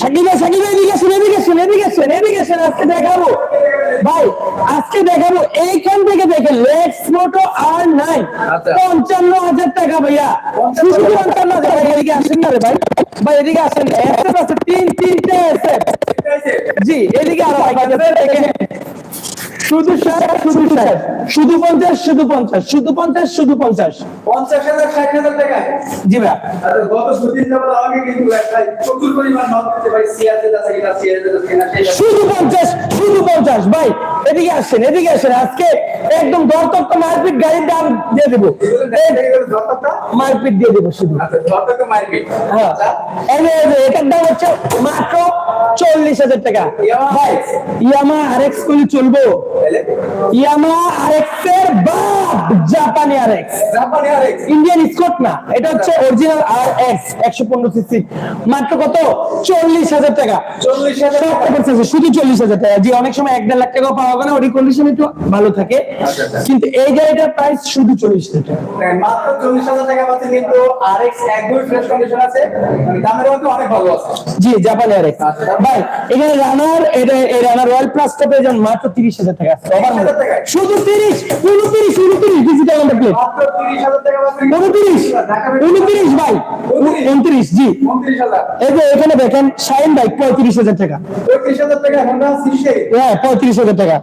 সাকিবা সাকিবা এদিকে আসেন এদিকে আসেন এদিকে আসেন এদিকে আসেন আজকে দেখাবো। ভাই আজকে দেখাবো এইখান থেকে দেখেন লেটস মোটো আর নাই আচ্ছা। পঞ্চান্ন হাজার টাকা ভাইয়া। শুধু পঞ্চান্ন হাজার টাকা। এদিকে আসেন না রে ভাই। ভাই এদিকে আসেন। এসএফ আছে তিন তিনটে এসএফ জি এদিকে আরও দেখেন। শুধু ষাট শুধু ষাট শুধু পঞ্চাশ শুধু পঞ্চাশ শুধু পঞ্চাশ শুধু পঞ্চাশ। পঞ্চাশ হাজার ষাট হাজার টাকা। জি ভাই গত দুদিন যাবত আমাকে কিন্তু প্রচুর পরিমাণ নক দিতে ভাই আছে কিনা আছে কিনা শুধু পঞ্চাশ শুধু পঞ্চাশ। ভাই এদিকে আসেন এদিকে আসেন। আজকে একদম দরতক্ত মারপিট গাড়ির দাম দিয়ে দেবো। মারপিট দিয়ে দেবো শুধু। আচ্ছা হ্যাঁ। এটার দাম হচ্ছে মাত্র চল্লিশ হাজার টাকা। ভাই ইয়ামা আর এক্স গুলি চলবো ইয়ামা আর এক্সের বাপ জাপানি আর এক্স ইন্ডিয়ান স্কট না এটা হচ্ছে অরিজিনাল আর এক্স একশো পনেরো সিসি। মাত্র কত? চল্লিশ হাজার টাকা। চল্লিশ হাজার টাকা। শুধু চল্লিশ হাজার টাকা। যে অনেক সময় এক দেড় লাখ টাকা পাওয়া যায় না ওই কন্ডিশন একটু ভালো থাকে। আচ্ছা, আচ্ছা। কিন্তু এই গাড়িটার প্রাইস শুধু চল্লিশ হাজার টাকা মাত্র চল্লিশ হাজার টাকা পাচ্ছে কিন্তু আর এক্স একদমই ফ্রেশ কন্ডিশন আছে দামের মধ্যে অনেক ভালো আছে জি জাপানি আর এক্স আচ্ছা। ভাই এখানে রানার এটা এই রানার রয়্যাল প্লাসটা পেয়ে যান মাত্র তিরিশ হাজার টাকা আছে। অবাক। 30,000 টাকায়? শুধু তিরিশ উনত্রিশ উনত্রিশ ডিজিটাল নাম্বার প্লেট মাত্র তিরিশ হাজার টাকা পাচ্ছে উনত্রিশ ঢাকা উনত্রিশ ভাই উনত্রিশ? উনত্রিশ জি এই যে এখানে দেখেন শাইন বাইক পঁয়ত্রিশ হাজার টাকা পঁয়ত্রিশ হাজার টাকা হ্যাঁ পঁয়ত্রিশ হাজার টাকা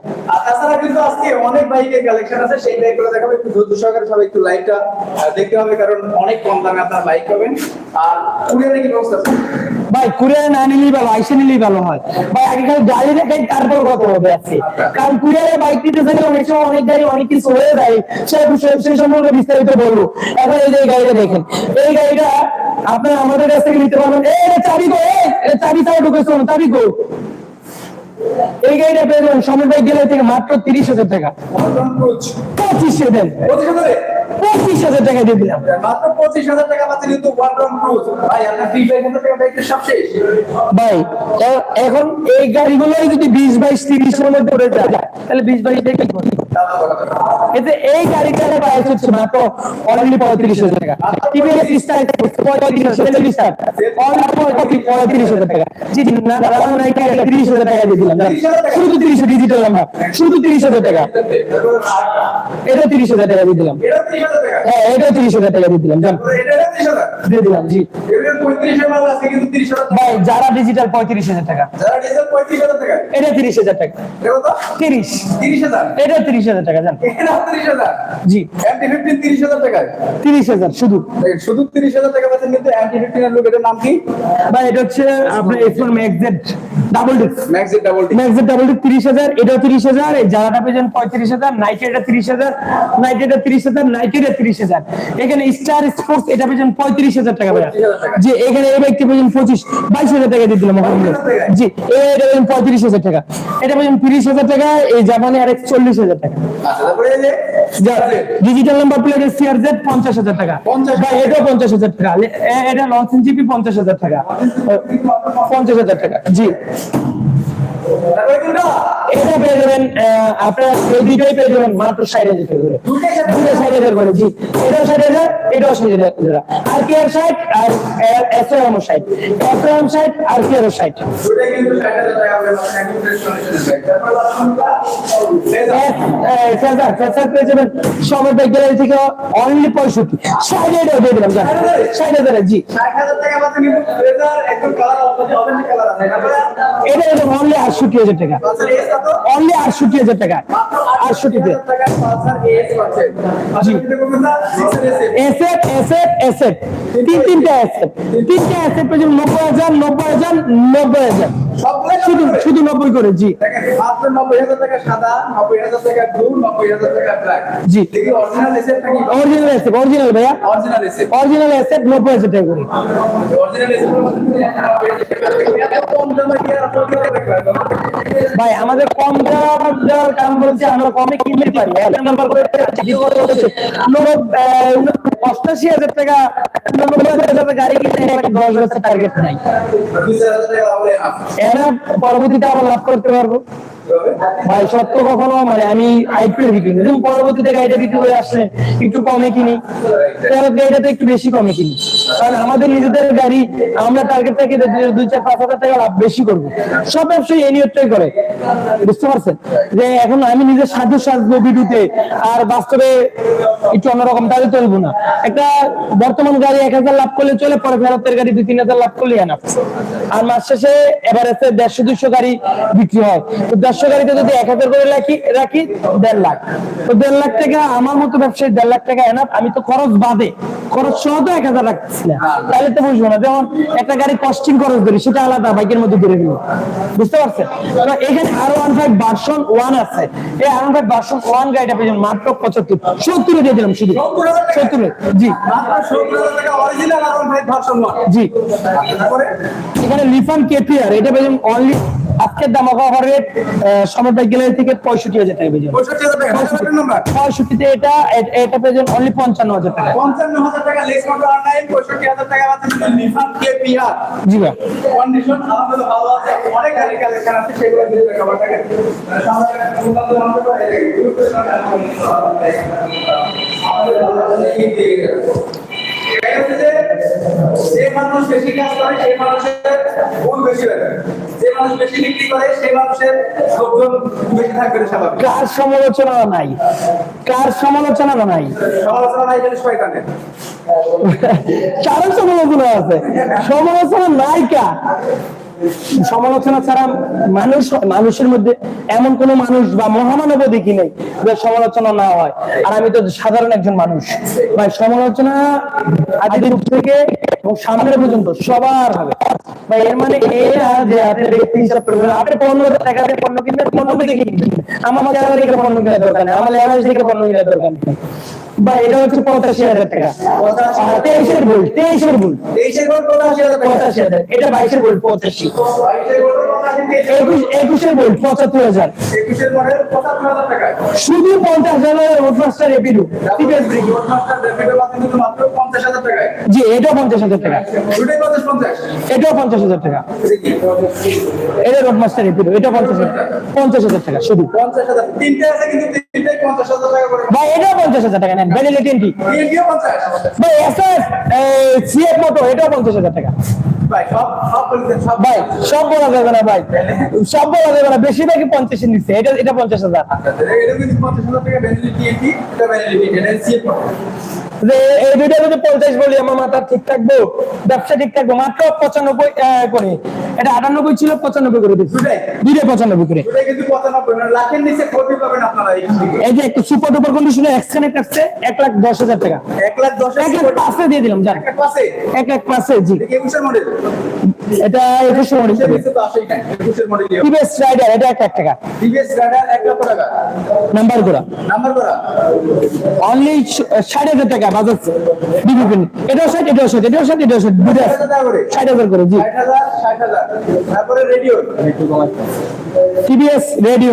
তাছাড়া কিন্তু আজকে অনেক বাইকের কালেকশন আছে সেই বাইকগুলো দেখাবো। একটু ধৈর্য সহকারে সবাই একটু লাইভটা দেখতে হবে কারণ অনেক কম দামে আপনার বাইক পাবেন। আর কুরিয়ারে কি ব্যবস্থা আছে? ভাই কুরিয়ারে না নিলেই ভালো আইসে নিলেই ভালো হয়। ভাই আগে খালি গাড়ি দেখাই তারপর কত হবে আজকে। কারণ কুরিয়ারে বাইক নিতে গেলে অনেক সময় অনেক গাড়ি অনেক কিছু হয়ে যায়। সে সেই সম্পর্কে বিস্তারিত বলব। এখন এই যে গাড়িটা দেখেন। এই গাড়িটা আপনারা আমাদের কাছ থেকে নিতে পারবেন। এই চাবি গো এই চাবি চাবি ঢুকেছো চাবি গো এই গাড়িটা পেয়ে যাবেন সময় গেলে থেকে মাত্র তিরিশ হাজার টাকা। পঁচিশে দেন পঁচিশ হাজার? টাকা দিয়ে দিলাম। মাত্র পঁচিশ হাজার টাকা মাত্র কিন্তু ভাই টাকা এখন এই গাড়িগুলো যদি বিশ বাইশ তিরিশের মধ্যে যায় তাহলে বিশ বাইশ দেখে কি করবে? এতে এই গাড়িটার প্রাইস হচ্ছে মাত্র অনলি পঁয়ত্রিশ হাজার টাকা। টিভিএস স্টার পঁয়ত্রিশ হাজার স্টার অনলি পঁয়ত্রিশ হাজার টাকা। জি না দাদা নাই কি তিরিশ হাজার টাকা দিয়ে দিলাম। শুধু তিরিশ ডিজিটাল নাম্বার শুধু তিরিশ হাজার টাকা। এটা তিরিশ হাজার টাকা দিয়ে দিলাম। হ্যাঁ এটা তিরিশ হাজার টাকা দিয়ে দিলাম। দিয়ে দিলাম জি। কিন্তু ভাই যারা ডিজিটাল পঁয়ত্রিশ হাজার টাকা। এটা তিরিশ হাজার টাকা। তিরিশ। তিরিশ হাজার। এটা তিরিশ হাজার টাকা জান। এটা জি। এমটি ফিফটিন তিরিশ হাজার টাকায়? তিরিশ হাজার শুধু। শুধু তিরিশ হাজার টাকা পাচ্ছেন কিন্তু এমটি ফিফটিন এর লোক নাম কি? ভাই এটা হচ্ছে আপনার এফোর ম্যাক্সেট ডাবল ডিস্ক ম্যাক্সিট ডাবল টি ম্যাক্সেট ডাবল ডিস্ক তিরিশ হাজার এটাও তিরিশ হাজার এই জারাটা পেয়েছেন পঁয়ত্রিশ হাজার নাইট এটা তিরিশ হাজার নাইট এটা তিরিশ হাজার নাইট এটা তিরিশ হাজার। এখানে স্টার স্পোর্টস এটা পেয়েছেন পঁয়ত্রিশ হাজার টাকা ভাইয়া। 35,000 টাকা। জি এখানে এই বাইকটি পেয়েছেন পঁচিশ বাইশ হাজার টাকা দিয়ে দিলাম? জি এটা পেয়েছেন পঁয়ত্রিশ হাজার টাকা। এটা পেয়েছেন তিরিশ হাজার টাকা এই জাপানি আর চল্লিশ হাজার টাকা। Digital number plate CR Z পঞ্চাশ হাজার টাকা। 50,000 ভাই এটাও পঞ্চাশ হাজার টাকা। এটা লঞ্চেন জিপি পঞ্চাশ হাজার টাকা। পঞ্চাশ হাজার টাকা। জি। এটা পেয়ে যাবেন আহ, আপনার এই দুইটাই পেয়ে যাবেন মাত্র ষাট হাজার টাকা করে। দুটো ষাট হাজার? করে জি। এটাও ষাট হাজার এটাও ষাট হাজার আর কি আর ষাট? আর এসএম ষাট। এসএম ষাট আর কি আরও ষাট? মানে সবার বাইক গ্যালারি থেকে অনলি পঁয়ষট্টি। ষাট হাজার দিয়ে দিলাম ষাট হাজার? জি। ষাট হাজার টাকা একদম এটা অনলি আটষট্টি হাজার টাকা। কত অনলি আটষট্টি হাজার টাকা। আটষট্টিতে। এসেট এসেট এসেট তিন তিনটা এসেট তিনটা এসেট পেয়েছেন নব্বই হাজার নব্বই হাজার নব্বই হাজার। শুধু শুধু নব্বই করে জি। জি। অরিজিনাল এসের অরিজিনাল ভাইয়া। অরিজিনাল এসে অরিজিনাল নব্বই হাজার টাকা করে। ভাই আমাদের কম দেওয়ার কারণ বলছে আমরা কমে কিনতে পারি। অষ্টাশি হাজার টাকা নব্বই হাজার টাকা গাড়ি কিনতে দশ বছর টার্গেট নাই। পরবর্তীতে আবার লাভ করতে পারব। ভাই, সত্য কখনো মানে আমি করে বিক্রি করি। পরবর্তীতে গাড়িটা বিক্রি করে আসলে একটু কমে কিনি। একটু বেশি কমে কিনি। কারণ আমাদের নিজেদের গাড়ি, আমরা টার্গেট থেকে দুই- চার, পাঁচ হাজার টাকা লাভ বেশি করব। সব ব্যবসায়ী এই নিয়তটাই করে। বুঝতে পারছেন? যে এখন আমি নিজের সাজু সাজবো ভিডিওতে আর বাস্তবে একটু অন্যরকম তাহলে চলবো না। একটা বর্তমান গাড়ি এক হাজার লাভ করলে চলে, পরে ফেরতের গাড়ি দুই, তিন হাজার লাভ করলে এনাফ আর মাস শেষে এভারেজে দেড়শো দুইশো গাড়ি বিক্রি হয়। তো দেড়শো গাড়িতে যদি এক হাজার করে রাখি রাখি দেড় লাখ। তো দেড় লাখ টাকা আমার মতো ব্যবসায়ী দেড় লাখ টাকা এনাফ আমি তো খরচ বাদে। খরচ সহ তো এক হাজার রাখতেছি না। তাহলে তো বুঝব না যেমন একটা গাড়ি কস্টিং খরচ ধরি সেটা আলাদা বাইকের মধ্যে ধরে দিল বুঝতে পারছেন? এখানে আরও ওয়ান ফাইভ ভার্সন ওয়ান আছে। এই আরও ফাইভ ভার্সন ওয়ান গাড়িটা পেয়েছেন মাত্র পঁচাত্তর। সত্তরে দিয়ে দিলাম শুধু। সত্তরে জি। জি। এখানে লিফান কেপিআর এটা পেয়েছেন অনলি আজকের দাম offer rate Samar bike gallery থেকে পঁয়ষট্টি হাজার টাকা টাকা নাম্বার পঁয়ষট্টিতে এটা এটা পেয়েছেন অনলি পঞ্চান্ন হাজার টাকা। পঞ্চান্ন হাজার টাকা লেস মোটর অনলাইন পঁয়ষট্টি হাজার টাকা আছে নিফান কে পিআর জি ভাই। কন্ডিশন আমাদের ভালো আছে অনেক গাড়ি কালেকশন আছে সেগুলো দিয়ে উন্নত মানের তো এই গ্রুপে যে মানুষ বেশি কাজ করে সেই মানুষের ভুল বেশি যে মানুষ বেশি বিক্রি করে সেই মানুষের লোকজন বেশি থাকবে স্বাভাবিক। কার সমালোচনা নাই। কার সমালোচনা নাই। সমালোচনা নাই শয়তানের। কারও সমালোচনা আছে। সমালোচনা নাই কা সমালোচনা ছাড়া মানুষ, মানুষের মধ্যে এমন কোন মানুষ বা মহামানব দেখি নেই যে সমালোচনা না হয়। আর আমি তো সাধারণ একজন মানুষ। ভাই, সমালোচনা আদির থেকে এবং সামনে পর্যন্ত সবার হবে। ভাই এর মানে এই না যে আপনি ব্যক্তি হিসাব করবেন আপনি পনেরো হাজার টাকা দিয়ে পণ্য কিনবেন পণ্য দেখে কিনবেন আমার জায়গা থেকে পণ্য কেনার দরকার নেই আমার লেভারেজ থেকে পণ্য কেনার দরকার নেই। বা এটা হচ্ছে পঁচাশি হাজার টাকা। তেইশের ভুল তেইশের ভুল। পঁচাশি হাজার এটা বাইশের ভুল পঁচাশি। একুশের ভুল পঁচাত্তর হাজার। শুধু পঞ্চাশ হাজার রোডমাস্টার এপিডু জি এটাও পঞ্চাশ হাজার টাকা। দুটোই পঞ্চাশ পঞ্চাশ হাজার টাকা। এটা রোডমাস্টার এপিডু এটা পঞ্চাশ পঞ্চাশ হাজার টাকা শুধু। ভাই এটাও পঞ্চাশ হাজার টাকা নেন ভ্যানিলা টেন্টি ভাই এস এস সিএফ মোটো এটাও পঞ্চাশ হাজার টাকা। ভাই সব বলা যাবে না ভাই। সব বলা যাবে না বেশিরভাগই পঞ্চাশের এটা এটা পঞ্চাশ হাজার। এটা কিন্তু পঞ্চাশ হাজার টাকা ভ্যানিলি টিএনটি এটা ভ্যানিলি এটা সিএফ যে এই দুইটা যদি পঞ্চাশ বলি আমার মাথা ঠিক থাকব? ব্যবসা ঠিক থাকব? মাত্র পঁচানব্বই করে। এটা আটানব্বই ছিল পঁচানব্বই করে দিচ্ছি? পঁচানব্বই করে। মানে আপনারা এই যে একটা সুপার ডুপার কন্ডিশনে এক্সকানেক্ট আসছে এক লাখ দশ হাজার টাকা। এক লাখ দশ এক লাখ পাঁচে দিয়ে দিলাম জান এক লাখ পাঁচে? জি। একুশের মডেল এটা একুশশো মডেল টিভিএস রাইডার এটা এক লাখ টাকা। টিভিএস রাইডার এক লক্ষ টাকা। নাম্বার করা। নাম্বার করা। অনলি ষাট হাজার টাকা বাজাজ ডিভিপি এটাও ষাট এটাও ষাট এটাও ষাট এটাও ষাট। দুটো ষাট হাজার করে জি। ষাট হাজার ষাট হাজার। তারপরে রেডিও। টিভিএস রেডিও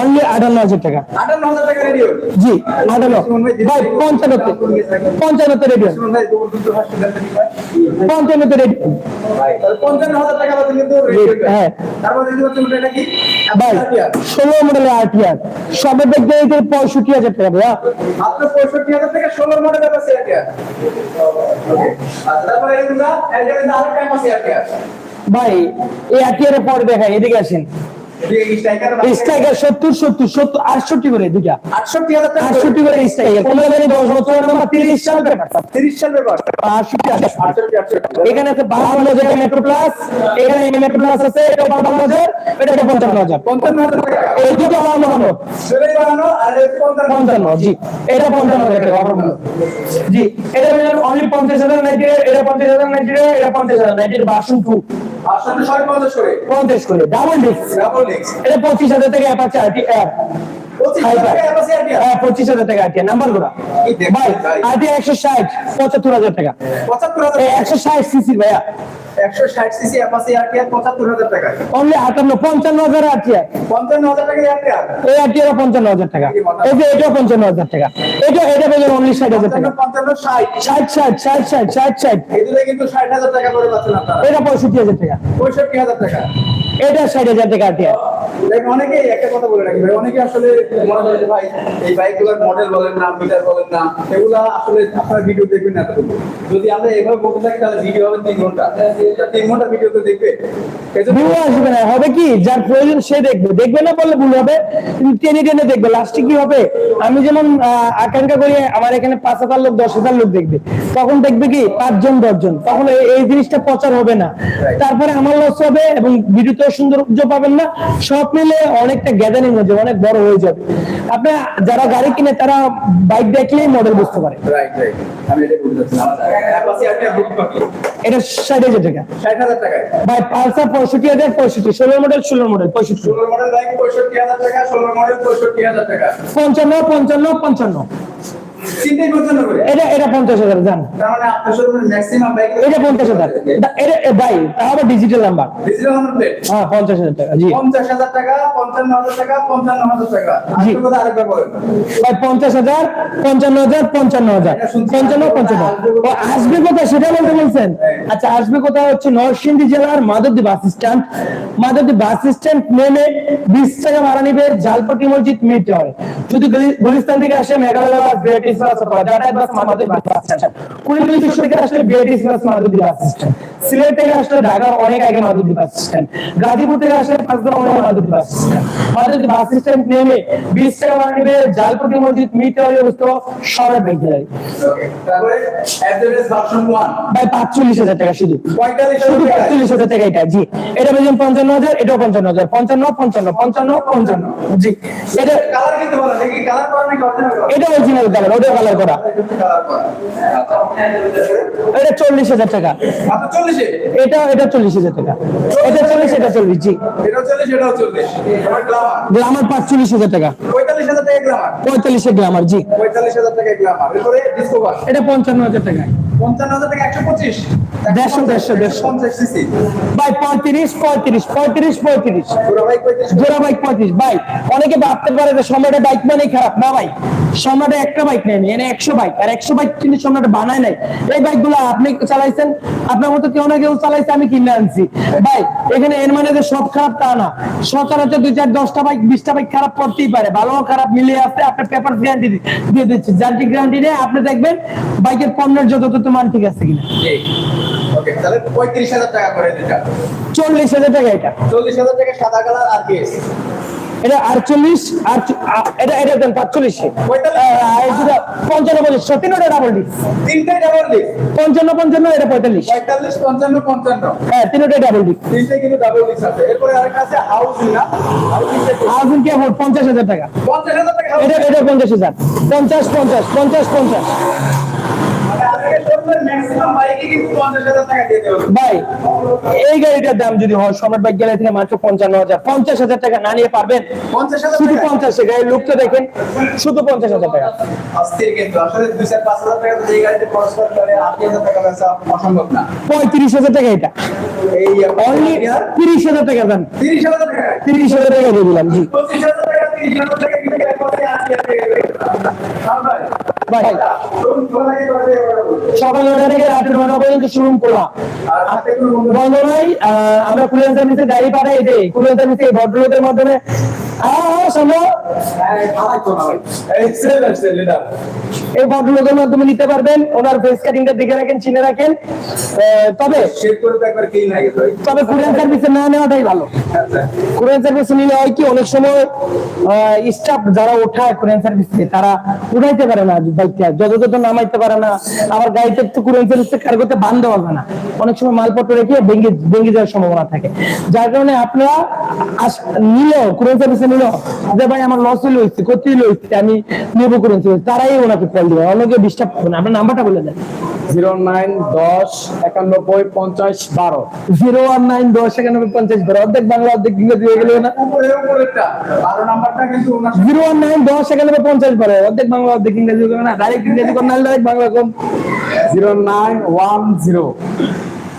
অনলি আটান্ন হাজার টাকা। আটান্ন হাজার টাকা রেডিও জি আটান্ন। ভাই পঞ্চান্নতে পঞ্চান্নতে রেডিও ভাই দৌড় দুটো হসপিটাল থেকে ভাই? রেডিও পঞ্চান্ন হাজার টাকা হ্যাঁ। এটা ভাই ষোলো মডেলের আরটিআর সবে দেখতে এইতে পঁয়ষট্টি হাজার টাকা ভাইয়া। মাত্র পঁয়ষট্টি হাজার টাকা ষোলো মডেল আছে এটা তারপরে এগুলা এগুলা আরেকটা আছে এটা ভাই এই আরটিআর এর পরে দেখাই এদিকে আসেন। স্ট্রাইকার সত্তর সত্তর সত্তর আটষট্টি করে দুটা আটষট্টি হাজার আটষট্টি করে স্ট্রাইকার। পনেরো জানি দশ বছর তিরিশ সাল তিরিশ সাল আটষট্টি এখানে আছে বাহান্ন হাজার মেট্রো প্লাস এখানে মেট্রো প্লাস আছে এটা বাহান্ন হাজার এটা এটা পঞ্চান্ন হাজার। পঞ্চান্ন হাজার এই দুটো আর এই পঞ্চান্ন জি। এটা পঞ্চান্ন হাজার টাকা জি এটা অনলি পঞ্চাশ হাজার নাইনটি এটা পঞ্চাশ হাজার নাইনটি এটা পঞ্চাশ হাজার নাইনটি বাসন টু পঞ্চাশ করে। ডাবল ডিস্ক এটা পঁচিশ হাজার টাকা অ্যাপাচে আরটি পঁচিশ হাজার টাকা হ্যাঁ আরটি নাম্বারগুলা। ভাই? আরটি একশো ষাট পঁচাত্তর হাজার টাকা। পঁচাত্তর একশো ষাট সিসি ভাইয়া। একশো ষাট সিসি অ্যাপাসি আইডিয়া পঁচাত্তর হাজার টাকা। অনলি আটান্ন পঞ্চান্ন হাজার আরটি পঞ্চান্ন হাজার টাকা আইডিয়া এই আরটিআর পঞ্চান্ন হাজার টাকা। এই যে এটা পঞ্চান্ন হাজার টাকা। এটা এটা পেয়ে অনলি ষাট হাজার টাকা। পঞ্চান্ন ষাট। ষাট ষাট ষাট ষাট ষাট ষাট। এগুলো কিন্তু ষাট হাজার টাকা করে পাচ্ছেন আপনারা। এটা পঁয়ষট্টি হাজার টাকা। পঁয়ষট্টি হাজার টাকা। এটা ষাট হাজার টাকা আরটিআর অনেকেই একটা কথা বলে রাখি ভাই অনেকে আসলে মনে করে ভাই এই বাইকগুলোর মডেল বলেন না মিটার বলেন না এগুলা আসলে আপনারা ভিডিও দেখবেন না যদি আমরা এভাবে বলতে থাকি তাহলে ভিডিও হবে তিন ঘণ্টা। তিন ঘণ্টা ভিডিও তো দেখবে। ভুল আসবে না হবে কি? যার প্রয়োজন সে দেখবে। দেখবে না বললে ভুল হবে টেনে টেনে দেখবে লাস্টে কি হবে? আমি যেমন আকাঙ্ক্ষা করি আমার এখানে পাঁচ হাজার লোক দশ হাজার লোক দেখবে। তখন দেখবে কি? পাঁচজন দশজন। তখন এই- এই জিনিসটা প্রচার হবে না। তারপরে আমার লস হবে এবং ভিডিওতে সৌন্দর্য পাবেন না সব মিলে অনেকটা গ্যাদারিং হয়ে যাবে অনেক বড় হয়ে যাবে। আপনি যারা গাড়ি কিনে তারা বাইক দেখলেই মডেল বুঝতে পারে। এটা ষাট হাজার টাকা। ভাই পালসার পঁয়ষট্টি হাজার পঁয়ষট্টি। ষোলো মডেল ষোলো মডেল পঁয়ষট্টি। ষোলো মডেল বাইক পঁয়ষট্টি হাজার টাকা ষোলো মডেল পঁয়ষট্টি হাজার টাকা। পঞ্চান্ন পঞ্চান্ন পঞ্চান্ন। চিন্তাই করছেন না করে এটা এটা পঞ্চাশ হাজার জান। তার আপনার শোরুমের ম্যাক্সিমাম বাইক এটা পঞ্চাশ হাজার। এটা ভাই তা আবার digital number digital number plate হ্যাঁ পঞ্চাশ হাজার টাকা জি। পঞ্চাশ হাজার টাকা পঞ্চান্ন হাজার টাকা পঞ্চান্ন হাজার টাকা। জি। আরেকটা কথা আরেকবার বলেন। ভাই পঞ্চাশ হাজার পঞ্চান্ন হাজার পঞ্চান্ন হাজার। পঞ্চান্ন পঞ্চান্ন। আসবে কোথায়? সেটা বলতে বলছেন। আচ্ছা আসবে কোথায় হচ্ছে? নরসিংদী জেলার Madhabdi bus stand. Madhabdi bus stand নেমে বিশ টাকা ভাড়া নিবে জালপটি মসজিদ মিটে হয় যদি গুলি- গুলিস্তান থেকে আসে মেঘালয় বাস বিআরটিসি বাস অথবা Tata bus Madhabdi bus stand Kurigram district থেকে আসলে bus Madhabdi bus stand Sylhet থেকে আসলে ঢাকার অনেক আগে মাধবদী বাস স্ট্যান্ড। গাজীপুর থেকে আসলে পাঁচগ্রাম অনেক Madhabdi bus stand. Madhabdi bus stand নেমে বিশ টাকা ভাড়া নিবে জালপটি মসজিদ মিটে হয় অবস্থা সবাই ব্যাংকে যায় তারপরে অ্যাড্রেস ভার্সন 1 ভাই পাঁচচল্লিশ হাজার টাকা শুধু। শুধু পাঁচচল্লিশ হাজার টাকা এটা জি। এটা বলছেন পঞ্চান্ন হাজার এটাও পঞ্চান্ন হাজার। পঞ্চান্ন পঞ্চান্ন পঞ্চান্ন পঞ্চান্ন। জি। এটা কালার কিন্তু বলা দেখি কালার করা নাকি এটা অরিজিনাল কালার ওটা কালার করা। আচ্ছা এটা চল্লিশ হাজার টাকা। মাত্র 40 এটা এটা চল্লিশ হাজার টাকা। এটা চল্লিশ এটা চল্লিশ জি। এটাও 40 এটাও 40 গ্লামার গ্লামার পাঁচচল্লিশ হাজার টাকা। 45000 টাকা গ্লামার পঁয়তাল্লিশে গ্লামার জি। 45000 টাকা গ্লামার এরপরে ডিসকভার এটা পঞ্চান্ন হাজার টাকা। 55000 টাকা 125 দেড়শো, দেড়শো, দেড়শো। ভাই পঁয়ত্রিশ পঁয়ত্রিশ পঁয়ত্রিশ পঁয়ত্রিশ। ভাই 35 জোড়া বাইক পঁয়ত্রিশ। ভাই অনেকে ভাবতে পারে যে সম্রাটের বাইক মানে খারাপ। না ভাই সম্রাটে একটা বাইক নেয়নি এনে একশো বাইক আর একশো বাইক কিন্তু সম্রাট বানায় নাই। এই বাইকগুলো আপনি চালাইছেন? আপনার মতো কেউ না কেউ চালাইছে আমি কিনে আনছি। ভাই এখানে এর মানে যে সব খারাপ তা না। সচরাচর দুই চার দশটা বাইক বিশটা বাইক খারাপ করতেই পারে। ভালো খারাপ মিলিয়ে আসতে আপনার পেপার গ্যারান্টি দিয়ে দিচ্ছে। যান্ত্রিক গ্যারান্টি নিয়ে আপনি দেখবেন বাইকের পণ্যের যথাযথ মান ঠিক আছে কিনা। তাহলে 35000 টাকা করে দিটা চল্লিশ হাজার টাকা এটা। 40000 টাকা সাদা কালার আর কেস এটা আটচল্লিশ এটা এটা দেন পাঁচচল্লিশে। পঞ্চান্ন পঞ্চাশ সত্যি না ডাবল ডিস তিনটে ডাবল ডিস পঞ্চান্ন পঞ্চান্ন এটা পঁয়তাল্লিশ। 45 55 55 হ্যাঁ তিনটাই ডাবল ডিস তিনটে কিন্তু ডাবল ডিস আছে। এরপরে আরেকটা আছে না? হাউজিং আউজিং কি? এখন পঞ্চাশ হাজার টাকা। 50000 টাকা এটা এটা পঞ্চাশ হাজার। পঞ্চাশ পঞ্চাশ পঞ্চাশ পঞ্চাশ। ভাই এই গাড়িটার দাম যদি হয় সম্রাট বাইক গ্যালারি থেকে মাত্র পঞ্চান্ন হাজার। পঞ্চাশ হাজার টাকা না নিয়ে পারবেন? শুধু পঞ্চাশে গাড়ির লুকটা দেখেন শুধু পঞ্চাশ হাজার টাকা। অস্থির কিন্তু আসলে 2 4 5000 টাকা তো এই গাড়িতে খরচ করতে হলে 80000 টাকা বেচা অসম্ভব না। পঁয়ত্রিশ হাজার টাকা এটা। এই অনলি তিরিশ হাজার টাকা দাম। 30000 টাকা। তিরিশ হাজার টাকা দিয়ে দিলাম জি। 25000 টাকা 30000 টাকা কিন্তু একবারে 8000 টাকা পর্যন্ত আমরা কুলেন্টার নিচে গাড়ি পাঠাই এটাই কুলেন্টার নিচে ভদ্রলোকের মাধ্যমে। এই ভদ্রলোকের মাধ্যমে নিতে পারবেন। ওনার ফেস কাটিংটা দেখে রাখেন চিনে রাখেন। তবে তবে কুরিয়ার সার্ভিসে না নেওয়াটাই ভালো। আচ্ছা। কুরিয়ার সার্ভিসে নিলে হয় কি অনেক সময় স্টাফ যারা ওঠায় কুরিয়ার সার্ভিসে তারা উঠাইতে পারে না বাইকটা। যত নামাইতে পারে না। আবার গাড়িতে তো কুরিয়ার সার্ভিসে কার্গোতে বান দেওয়া যায় না। অনেক সময় মালপত্র রেখে ভেঙে ভেঙে যাওয়ার সম্ভাবনা থাকে। যার কারণে আপনারা নিলেও কুরিয়ার সার্ভিসে নিলেও যে ভাই আমার লস হইল হচ্ছে ক্ষতি হইল হচ্ছে আমি নেব সার্ভিস তারাই ওনাকে কল দিবে অনেকে ডিস্টার্ব করবে না। আপনার নাম্বারটা বলে দেন। জিরো নাইন দশ একানব্বই পঞ্চাশ বারো। জিরো ওয়ান নাইন দশ একানব্বই পঞ্চাশ বারো। অর্ধেক বাংলা অর্ধেক ইংরেজি হয়ে গেল না? উপরে উপরেরটা 12 নাম্বারটা কিন্তু ওনার জিরো ওয়ান নাইন দশ একানব্বই পঞ্চাশ বারো। অর্ধেক বাংলা অর্ধেক ইংরেজি হবে না? ডাইরেক্ট ইংরেজি ডাইরেক্ট বাংলা কোন জিরো নাইন ওয়ান জিরো।